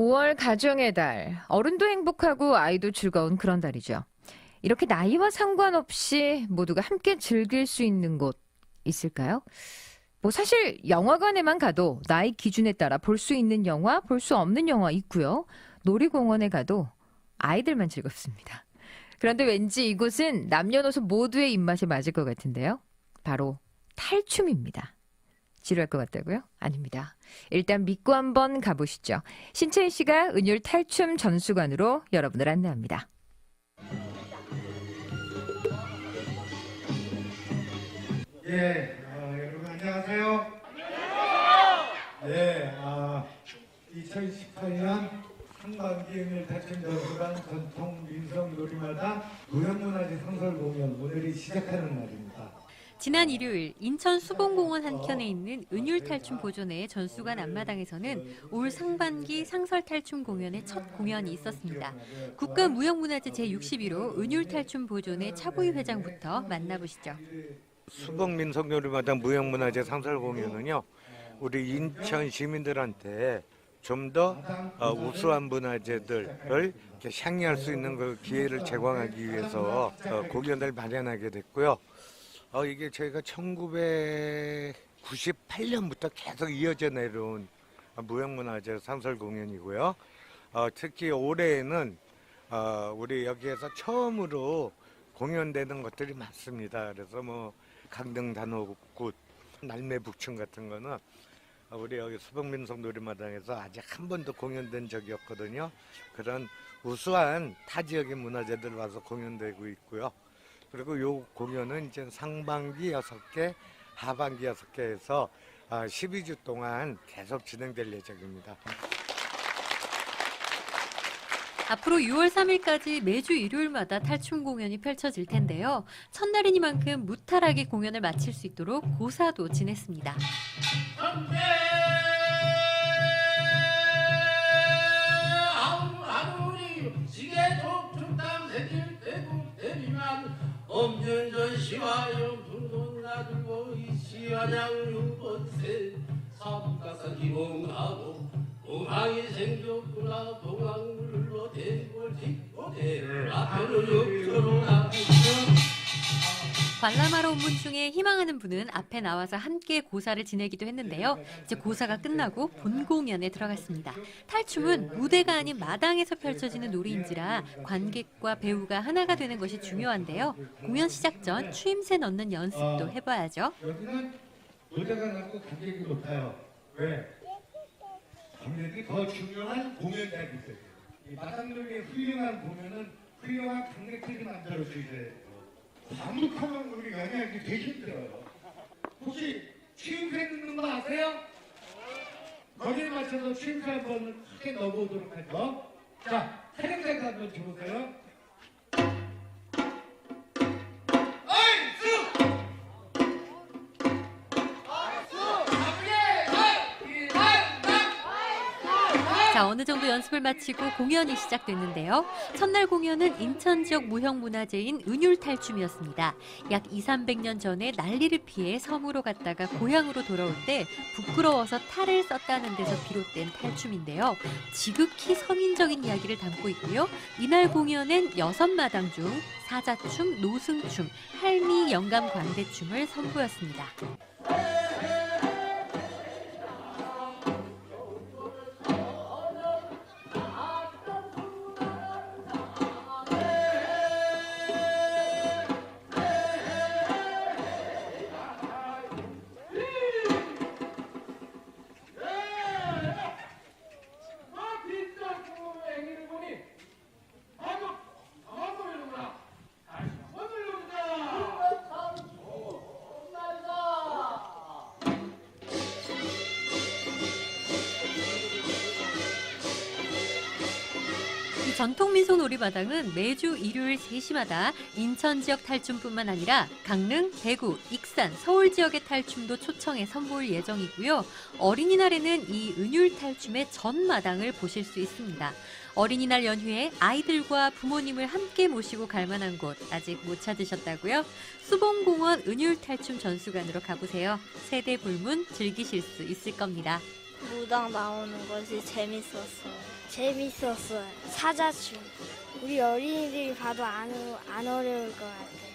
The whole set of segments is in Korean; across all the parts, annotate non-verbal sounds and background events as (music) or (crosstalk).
5월 가정의 달. 어른도 행복하고 아이도 즐거운 그런 달이죠. 이렇게 나이와 상관없이 모두가 함께 즐길 수 있는 곳 있을까요? 뭐 사실 영화관에만 가도 나이 기준에 따라 볼 수 있는 영화, 볼 수 없는 영화 있고요. 놀이공원에 가도 아이들만 즐겁습니다. 그런데 왠지 이곳은 남녀노소 모두의 입맛에 맞을 것 같은데요. 바로 탈춤입니다. 지루할 것 같다고요? 아닙니다. 일단 믿고 한번 가보시죠. 신채희 씨가 은율 탈춤 전수관으로 여러분을 안내합니다. 예, 어, 여러분 안녕하세요. 네, 아, 2018년 상반기 응일 탈춤 전수관 전통 민속 놀이마다 무형문화재 상설 공연 오늘이 시작하는 날입니다. 지난 일요일 인천 수봉공원 한켠에 있는 은율 탈춤 보존회 전수관 앞마당에서는 올 상반기 상설 탈춤 공연의 첫 공연이 있었습니다. 국가무형문화재 제61호 은율 탈춤 보존회 차보희 회장부터 만나보시죠. 수봉민속놀이마당 무형문화재 상설 공연은요 우리 인천 시민들한테 좀더 어, 우수한 문화재들을 향유할 수 있는 그 기회를 제공하기 위해서 어, 공연을 마련하게 됐고요. 어, 이게 저희가 1998년부터 계속 이어져 내려온 무형문화재 상설 공연이고요. 어, 특히 올해에는 어, 우리 여기에서 처음으로 공연되는 것들이 많습니다. 그래서 뭐 강릉 단호굿, 날매북춤 같은 거는 우리 여기 수봉민속 놀이마당에서 아직 한 번도 공연된 적이 없거든요. 그런 우수한 타 지역의 문화재들 와서 공연되고 있고요. 그리고 요 공연은 이제 상반기 여섯 개, 하반기 여섯 개 해서 12주 동안 계속 진행될 예정입니다. 앞으로 6월 3일까지 매주 일요일마다 탈춤 공연이 펼쳐질 텐데요. 첫날이니만큼 무탈하게 공연을 마칠 수 있도록 고사도 지냈습니다. 이시와냥 유번세 삼가사 기봉하고 동항이 생겼구나 동항물로 대골 딛고 대를 앞으로 육조로 나가고 관람하러 온 분 중에 희망하는 분은 앞에 나와서 함께 고사를 지내기도 했는데요. 이제 고사가 끝나고 본 공연에 들어갔습니다. 탈춤은 무대가 아닌 마당에서 펼쳐지는 놀이인지라 관객과 배우가 하나가 되는 것이 중요한데요. 공연 시작 전 추임새 넣는 연습도 해봐야죠. 무대가 낮고 관객이 높아요. 왜? 관객이 더 중요한 있어요. 이 마당놀이의 훌륭한 공연은 훌륭한 관객들이 만들어줘야 돼요. 과묵하면 우리 연예인이 되게 힘들어요. 혹시 취임새 넣는 거 아세요? 거기에 맞춰서 취임새 한번 크게 넣어보도록 하죠. 자, 촬영장 한번 줘보세요. 자, 어느 정도 연습을 마치고 공연이 시작됐는데요. 첫날 공연은 인천 지역 무형문화재인 은율탈춤이었습니다. 약 2, 300년 전에 난리를 피해 섬으로 갔다가 고향으로 돌아올 때 부끄러워서 탈을 썼다는 데서 비롯된 탈춤인데요. 지극히 서민적인 이야기를 담고 있고요. 이날 공연엔 여섯 마당 중 사자춤, 노승춤, 할미 영감 광대춤을 선보였습니다. 전통 민속 놀이마당은 매주 일요일 3시마다 인천 지역 탈춤뿐만 아니라 강릉, 대구, 익산, 서울 지역의 탈춤도 초청해 선보일 예정이고요. 어린이날에는 이 은율 탈춤의 전 마당을 보실 수 있습니다. 어린이날 연휴에 아이들과 부모님을 함께 모시고 갈 만한 곳 아직 못 찾으셨다고요? 수봉공원 은율 탈춤 전수관으로 가보세요. 세대 불문 즐기실 수 있을 겁니다. 무당 나오는 것이 재밌었어요. 재밌었어요. 사자춤. 우리 어린이들이 봐도 안, 안 어려울 것 같아요.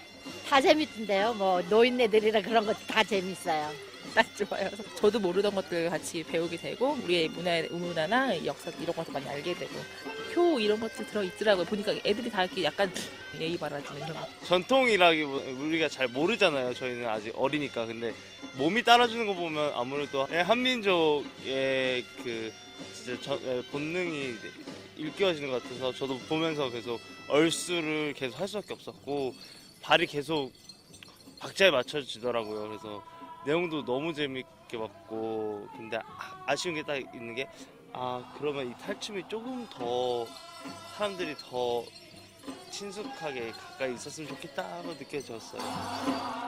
다 재밌던데요. 뭐 노인네들이라 그런 것도 다 재밌어요. 딱 좋아요. (laughs) 저도 모르던 것들 같이 배우게 되고 우리의 문화, 문화나 역사 이런 것도 많이 알게 되고 효 이런 것들 들어 있더라고요. 보니까 애들이 다 이렇게 약간 예의 바라지는 이런 거. 전통이라기보다 우리가 잘 모르잖아요. 저희는 아직 어리니까. 근데 몸이 따라주는 거 보면 아무래도 한민족의 그 진짜 저- 예, 본능이 일깨워지는 것 같아서 저도 보면서 계속 얼수를 계속 할 수밖에 없었고 발이 계속 박자에 맞춰지더라고요. 그래서 내용도 너무 재밌게 봤고 근데 아- 아쉬운 게 딱 있는 게 아 그러면 이 탈춤이 조금 더 사람들이 더 친숙하게 가까이 있었으면 좋겠다 하고 느껴졌어요.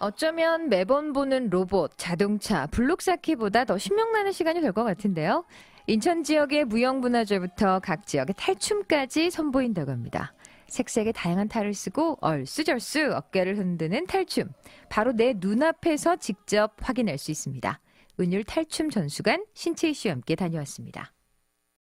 어쩌면 매번 보는 로봇, 자동차, 블록 쌓기보다 더 신명나는 시간이 될 것 같은데요. 인천 지역의 무형문화재부터 각 지역의 탈춤까지 선보인다고 합니다. 색색의 다양한 탈을 쓰고 얼쑤절쑤 어깨를 흔드는 탈춤. 바로 내 눈앞에서 직접 확인할 수 있습니다. 은율 탈춤 전수관 신채희 씨와 함께 다녀왔습니다.